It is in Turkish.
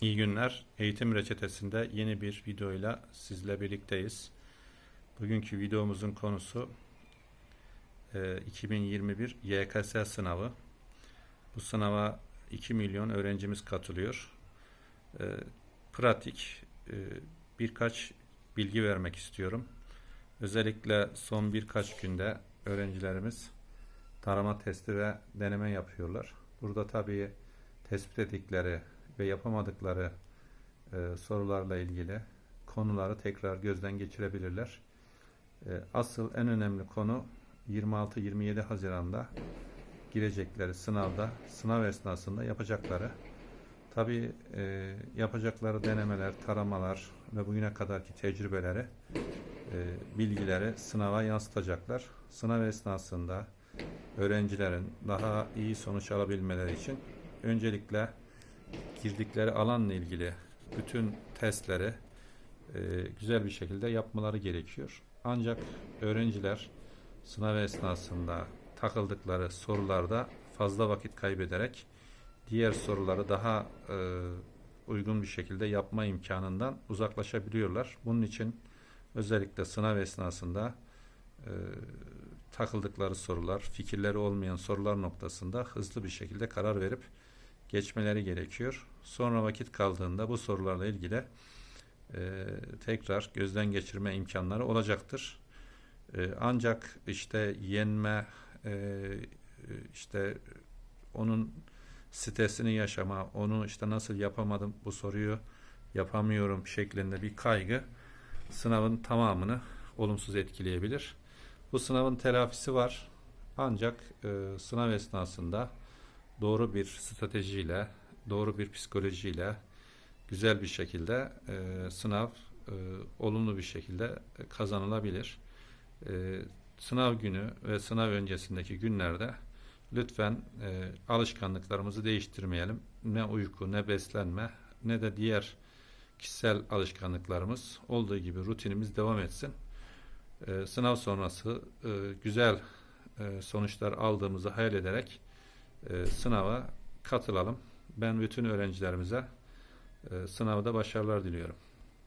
İyi günler. Eğitim reçetesinde yeni bir videoyla sizle birlikteyiz. Bugünkü videomuzun konusu e, 2021 YKS sınavı. Bu sınava 2 milyon öğrencimiz katılıyor. E, Pratik e, birkaç bilgi vermek istiyorum. Özellikle son birkaç günde öğrencilerimiz tarama testi ve deneme yapıyorlar. Burada tabii tespit ettikleri ve yapamadıkları e, sorularla ilgili konuları tekrar gözden geçirebilirler. E, asıl en önemli konu 26-27 Haziran'da girecekleri sınavda, sınav esnasında yapacakları. Tabii e, yapacakları denemeler, taramalar ve bugüne kadarki tecrübeleri, e, bilgileri sınava yansıtacaklar. Sınav esnasında öğrencilerin daha iyi sonuç alabilmeleri için öncelikle girdikleri alanla ilgili bütün testleri e, güzel bir şekilde yapmaları gerekiyor. Ancak öğrenciler sınav esnasında takıldıkları sorularda fazla vakit kaybederek diğer soruları daha e, uygun bir şekilde yapma imkanından uzaklaşabiliyorlar. Bunun için özellikle sınav esnasında e, takıldıkları sorular, fikirleri olmayan sorular noktasında hızlı bir şekilde karar verip geçmeleri gerekiyor. Sonra vakit kaldığında bu sorularla ilgili e, tekrar gözden geçirme imkanları olacaktır. E, ancak işte yenme, e, işte onun stresini yaşama, onu işte nasıl yapamadım bu soruyu yapamıyorum şeklinde bir kaygı sınavın tamamını olumsuz etkileyebilir. Bu sınavın telafisi var. Ancak e, sınav esnasında doğru bir stratejiyle, doğru bir psikolojiyle güzel bir şekilde e, sınav e, olumlu bir şekilde kazanılabilir. E, sınav günü ve sınav öncesindeki günlerde lütfen e, alışkanlıklarımızı değiştirmeyelim. Ne uyku, ne beslenme, ne de diğer kişisel alışkanlıklarımız olduğu gibi rutinimiz devam etsin. E, sınav sonrası e, güzel e, sonuçlar aldığımızı hayal ederek e, sınava katılalım. Ben bütün öğrencilerimize e, sınavda başarılar diliyorum.